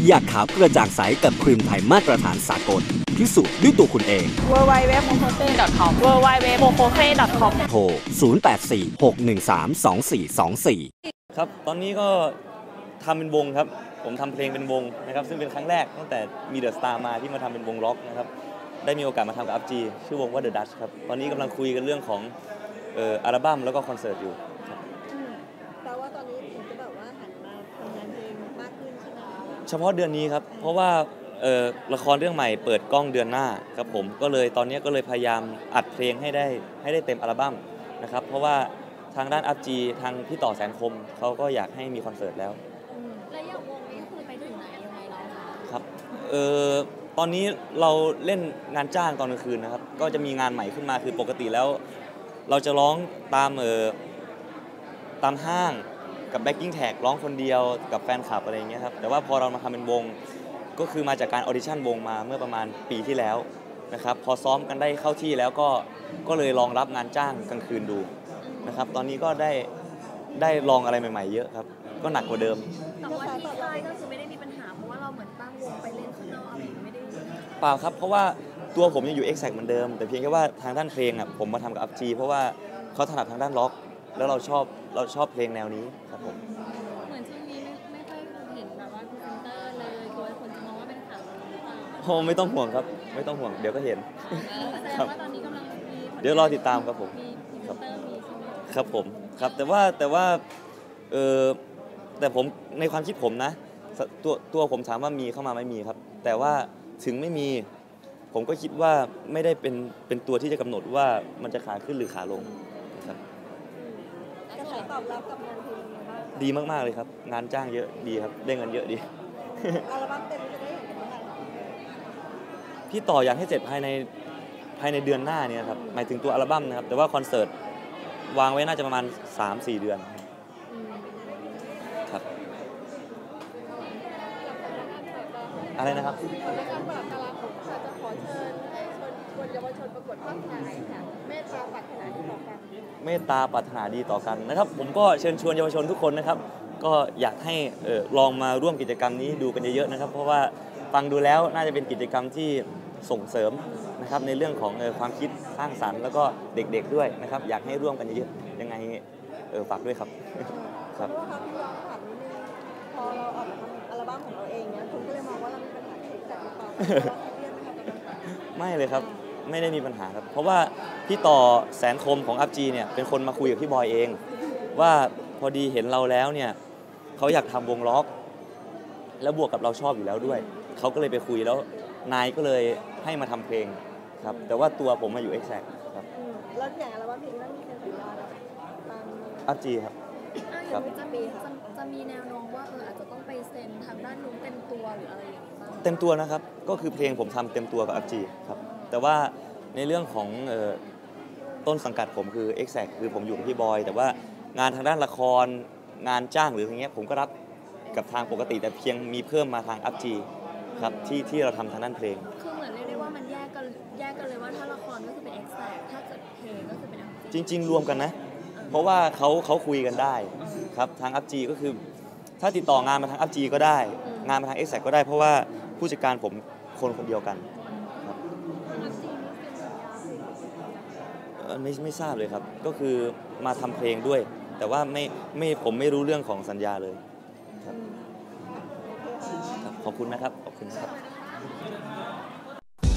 อ๋ออยากขาวกระจ่างใสกับครีมไทยมาตรฐานสากล พิสูจน์ด้วยตัวคุณเอง w w w m o k o s e com w w w m o k o s e com โทร 0846132424 ครับ ตอนนี้ก็ทำเป็นวงครับ ผมทำเพลงเป็นวงนะครับ ซึ่งเป็นครั้งแรกตั้งแต่มีเดอะสตาร์มาที่มาทำเป็นวงล็อกนะครับ ได้มีโอกาสมาทำกับอัพจีชื่อวงว่า The Dutch ครับ ตอนนี้กำลังคุยกันเรื่องของเอ่ออัลบั้มแล้วก็คอนเสิร์ตอยู่ เฉพาะเดือนนี้ครับ เพราะว่าเอ่อละครเรื่องใหม่เปิดกล้องเดือนหน้าครับผมก็เลยตอนนี้ก็เลยพยายามอัดเพลงให้ได้ให้ได้เต็มอัลบั้มนะครับ เพราะว่าทางด้านอัพจีทางพี่ต่อแสนคมเขาก็อยากให้มีคอนเสิร์ตแล้วแล้วอย่างวงนี้คือไปถึงไหนยังไงแล้วคะครับเอ่อตอนนี้เราเล่นงานจ้างตอนกลางคืนนะครับ ก็จะมีงานใหม่ขึ้นมาคือปกติแล้ว เราจะร้องตามเอ่อตามห้าง กับแบ็กกิ้งแท็กร้องคนเดียวกับแฟนคลับอะไรอย่างเงี้ยครับแต่ว่าพอเรามาทำเป็นวงก็คือมาจากการออดิชั่นวงมาเมื่อประมาณปีที่แล้วนะครับพอซ้อมกันได้เข้าที่แล้วก็ก็เลยลองรับงานจ้างกลางคืนดูนะครับตอนนี้ก็ได้ได้ลองอะไรใหม่ ๆ เยอะครับ ก็หนักกว่าเดิมแต่ว่าที่ค่ายก็คือไม่ได้มีปัญหาเพราะว่าเราเหมือนตั้งวงไปเล่นข้างนอกอะไรอย่างเงี้ยไม่ได้เปล่าครับเพราะว่าตัวผมยังอยู่ Exact เหมือนเดิม แต่เพียงแค่ว่าทางด้านเพลงอะผมมาทำกับอัพจีเพราะว่าเขาถนัดทางด้านล็อก แล้วเราชอบเราชอบเพลงแนวนี้ครับผมเหมือนช่วงนี้ไม่ไม่ค่อยเห็นแบบว่าพรีเซนเตอร์เลยกลัวคนจะมองว่าเป็นข่าวหรือเปล่าโอ้ไม่ต้องห่วงครับ ไม่ต้องห่วง เดี๋ยวก็เห็น แสดงว่าตอนนี้กำลังมีเดี๋ยวรอติดตามครับผมมีพรีเซนเตอร์มีใช่ไหมครับผมครับแต่ว่าแต่ว่าเออแต่ผมในความคิดผมนะสตัวตัวผมถามว่ามีเข้ามาไม่มีครับ แต่ว่าถึงไม่มี ผมก็คิดว่าไม่ได้เป็นเป็นตัวที่จะกำหนดว่ามันจะขาขึ้นหรือขาลง นะครับกระแสตอบรับกับงานเพลงยังไงบ้างดีมากๆเลยครับ งานจ้างเยอะดีครับ ได้เงินเยอะดี อัลบั้มเต็มจะได้เห็นกันเมื่อไหร่คะพี่ต่ออยากให้เสร็จภายในภายในเดือนหน้าเนี่ยครับ หมายถึงตัวอัลบั้มนะครับ แต่ว่าคอนเสิร์ตวางไว้น่าจะประมาณ 3-4 เดือน ครับ อะไรนะครับและการปราบตลาดของค่ะจะขอเชิญให้ชวนชวนเยาวชนประกวดภาพถ่ายค่ะเมตตาปรารถนาที่ต่อกัน เมตตาปรารถนาดีต่อกันนะครับ ผมก็เชิญชวนเยาวชนทุกคนนะครับ ก็อยากให้เอ่อลองมาร่วมกิจกรรมนี้ดูกันเยอะๆนะครับ เพราะว่าฟังดูแล้วน่าจะเป็นกิจกรรมที่ส่งเสริมนะครับในเรื่องของเอ่อความคิดสร้างสรรค์แล้วก็เด็กๆด้วยนะครับ อยากให้ร่วมกันเยอะๆยังไงเออฝากด้วยครับครับเพราะว่าพี่ลองถามนิดนึงพอเราออกมาทำอัลบั้มของเราเองเนี่ยคนก็เลยมองว่าเรามีปัญหาเอกสารหรือเปล่าเราเครียดไหมคะตอนนั้นไม่เลยครับ ไม่ได้มีปัญหาครับ เพราะว่าพี่ต่อแสนคมของอัพจีเนี่ยเป็นคนมาคุยกับพี่บอยเอง ว่าพอดีเห็นเราแล้วเนี่ยเขาอยากทำวงล็อก แล้วบวกกับเราชอบอยู่แล้วด้วยเขาก็เลยไปคุยแล้วนายก็เลยให้มาทำเพลงครับแต่ว่าตัวผมมาอยู่ Exact ครับอืมแล้วอย่างอัลบั้มเพลงนั้นมีเซ็นสัญญาตามอัพจีครับอะอย่างนี้จะมีจะจะมีแนวโน้มว่าเอออาจจะต้องไปเซ็นทางด้านนู้นเต็มตัวหรืออะไรอย่างนี้บ้างเต็มตัวนะครับ ก็คือเพลงผมทำเต็มตัวกับ FG ครับ แต่ว่าในเรื่องของเอ่อต้นสังกัดผมคือ Exact คือผมอยู่กับพี่บอย แต่ว่างานทางด้านละครงานจ้างหรืออย่างเงี้ยผมก็รับกับทางปกติ แต่เพียงมีเพิ่มมาทาง FG ครับที่ที่เราทำทางด้านเพลง คือเหมือนเรียกได้ว่ามันแยกกันแยกกันเลยว่าถ้าละครก็คือเป็น exact ถ้าเกิดเพลงก็คือเป็น MV จริง ๆ รวมกันนะ เพราะว่าเขาเขาคุยกันได้ครับทาง FG ก็คือถ้าติดต่องานมาทาง FG ก็ได้ งานมาทาง Exact ก็ได้เพราะว่าผู้จัดการผมคนคนเดียวกันครับ เอ่อ ไม่ไม่ทราบเลยครับ ก็คือมาทำเพลงด้วย แต่ว่าไม่ไม่ผมไม่รู้เรื่องของสัญญาเลยครับครับขอบคุณนะครับ ขอบคุณครับ